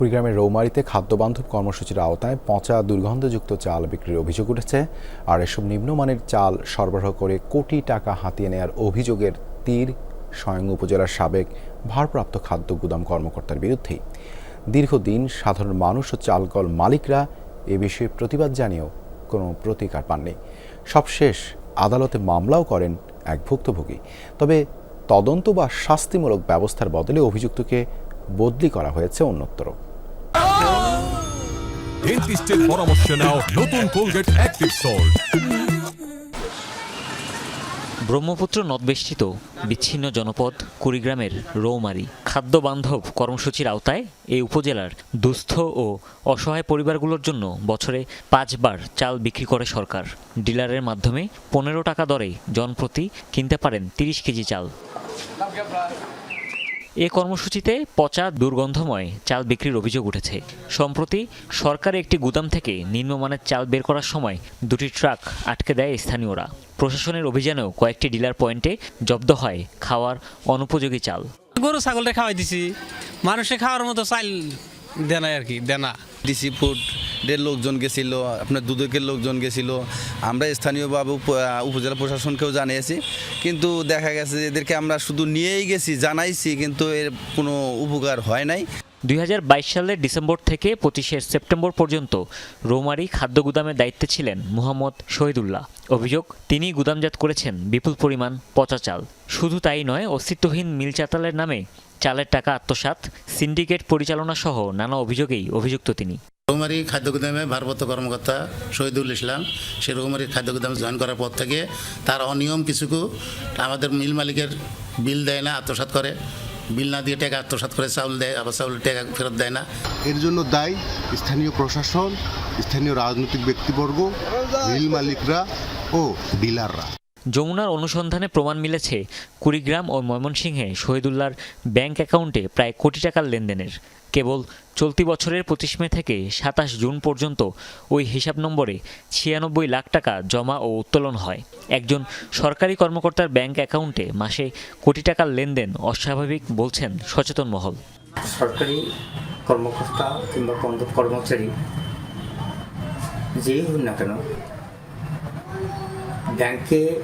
কুড়িগ্রামের রৌমারিতে খাদ্যবান্ধব কর্মসূচির আওতায় পচা দুর্গন্ধযুক্ত চাল বিক্রির অভিযোগ উঠেছে, আর এসব নিম্নমানের চাল সরবরাহ করে কোটি টাকা হাতিয়ে নেয়ার অভিযোগের তীর স্বয়ং উপজেলার সাবেক ভারপ্রাপ্ত খাদ্য গুদাম কর্মকর্তার বিরুদ্ধেই। দীর্ঘদিন সাধারণ মানুষ ও চালকল মালিকরা এ বিষয়ে প্রতিবাদ জানিয়েও কোনো প্রতিকার পাননি। সবশেষ আদালতে মামলাও করেন এক ভুক্তভোগী। তবে তদন্ত বা শাস্তিমূলক ব্যবস্থার বদলে অভিযুক্তকে বদলি করা হয়েছে অন্যত্র। ডেন্টিস্টের পরামর্শ নাও, নতুন কোলগেট অ্যাক্টিভ সল্ট ব্রহ্মপুত্র নদবেষ্টিত বিচ্ছিন্ন জনপদ কুড়িগ্রামের রৌমারি। খাদ্য বান্ধব কর্মসূচির আওতায় এই উপজেলার দুস্থ ও অসহায় পরিবারগুলোর জন্য বছরে পাঁচবার চাল বিক্রি করে সরকার। ডিলারের মাধ্যমে পনেরো টাকা দরে জনপ্রতি কিনতে পারেন তিরিশ কেজি চাল। এ কর্মসূচিতে পচা দুর্গন্ধময় চাল বিক্রির অভিযোগ উঠেছে। সম্প্রতি সরকারি একটি গুদাম থেকে নিম্নমানের চাল বের করার সময় দুটি ট্রাক আটকে দেয় স্থানীয়রা। প্রশাসনের অভিযানেও কয়েকটি ডিলার পয়েন্টে জব্দ হয় খাওয়ার অনুপযোগী চাল। গরু ছাগলটা খাওয়াই দিছি। মানুষে খাওয়ার মতো চাল দেনা আর কি দেনা। ডিসি ফুডের লোকজন গেছিল, আপনার দুদকের লোকজন গেছিল। আমরা স্থানীয়ভাবে উপ- উপজেলা প্রশাসনকেও জানিয়েছি। কিন্তু দেখা গেছে এদেরকে আমরা শুধু নিয়েই গেছি, জানাইছি, কিন্তু এর কোনো উপকার হয় নাই। দুই সালের ডিসেম্বর থেকে পঁচিশে সেপ্টেম্বর পর্যন্ত রোমারি খাদ্য গুদামের দায়িত্বে ছিলেন মুহাম্মদ শহীদুল্লাহ। অভিযোগ তিনি গুদামজাত করেছেন বিপুল পরিমাণ পচা চাল। শুধু তাই নয়, অস্তিত্বহীন মিল চাতালের নামে চালের টাকা আত্মসাৎ, সিন্ডিকেট পরিচালনা সহ নানা অভিযোগেই অভিযুক্ত তিনি। রৌমারি খাদ্য গুদামে ভারপ্রাপ্ত কর্মকর্তা শহীদুল ইসলাম সে রৌমারি খাদ্য গুদামে জয়েন করার পর থেকে তার অনিয়ম কিছুকু আমাদের মিল মালিকের বিল দেয় না, আত্মসাৎ করে। বিল না দিয়ে টাকা আত্মসাৎ করে, চাউল দেয়, আবার চাউল টাকা ফেরত দেয় না। এর জন্য দায়ী স্থানীয় প্রশাসন, স্থানীয় রাজনৈতিক ব্যক্তিবর্গ, মিল মালিকরা ও ডিলাররা। যমুনার অনুসন্ধানে প্রমাণ মিলেছে, কুড়িগ্রাম ও ময়মনসিংহে শহীদুল্লাহর ব্যাংক অ্যাকাউন্টে প্রায় কোটি টাকার লেনদেনের। কেবল চলতি বছরের পঁচিশ মে থেকে সাতাশ জুন পর্যন্ত ওই হিসাব নম্বরে ছিয়ানব্বই লাখ টাকা জমা ও উত্তোলন হয়। একজন সরকারি কর্মকর্তার ব্যাংক অ্যাকাউন্টে মাসে কোটি টাকার লেনদেন অস্বাভাবিক বলছেন সচেতন মহল। সরকারি কর্মকর্তা কিংবা কর্মচারী, যেই হোক না কেন ব্যাংকে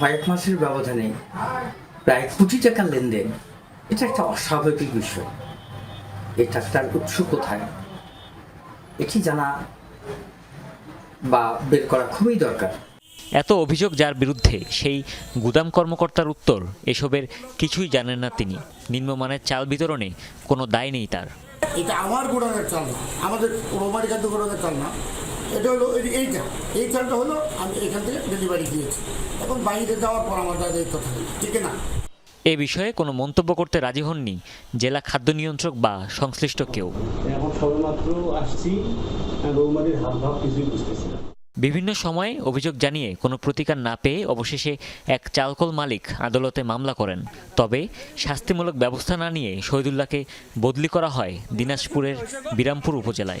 কয়েক মাসের ব্যবধানে প্রায় কোটি টাকার লেনদেন। এটা একটা অস্বাভাবিক বিষয়। এই টাকাটার উৎস কোথায়? এটি জানা বা বের করা খুবই দরকার। এত অভিযোগ যার বিরুদ্ধে সেই গুদাম কর্মকর্তার উত্তর এসবের কিছুই জানেন না তিনি। নিম্নমানের চাল বিতরণে কোনো দায় নেই তার। এটা আমার গোডাউনের চাল না। আমাদের রোমারি খাদ্য গোডাউনের চাল না। এটা হলো এই- এইটা এই চালটা হলো আমি এখান থেকে ডেলিভারি দিয়েছি। এখন বাইরে যাওয়ার পর আমার দায়িত্ব থাকে ঠিক না? এ বিষয়ে কোনো মন্তব্য করতে রাজি হননি জেলা খাদ্য নিয়ন্ত্রক বা সংশ্লিষ্ট কেউ। এখন সবেমাত্র আসছি রৌমারির হাব ভাব কিছুই বুঝতেছি না। বিভিন্ন সময়ে অভিযোগ জানিয়ে কোনো প্রতিকার না পেয়ে অবশেষে এক চালকল মালিক আদালতে মামলা করেন। তবে শাস্তিমূলক ব্যবস্থা না নিয়ে শহীদুল্লাহকে বদলি করা হয় দিনাজপুরের বিরামপুর উপজেলায়।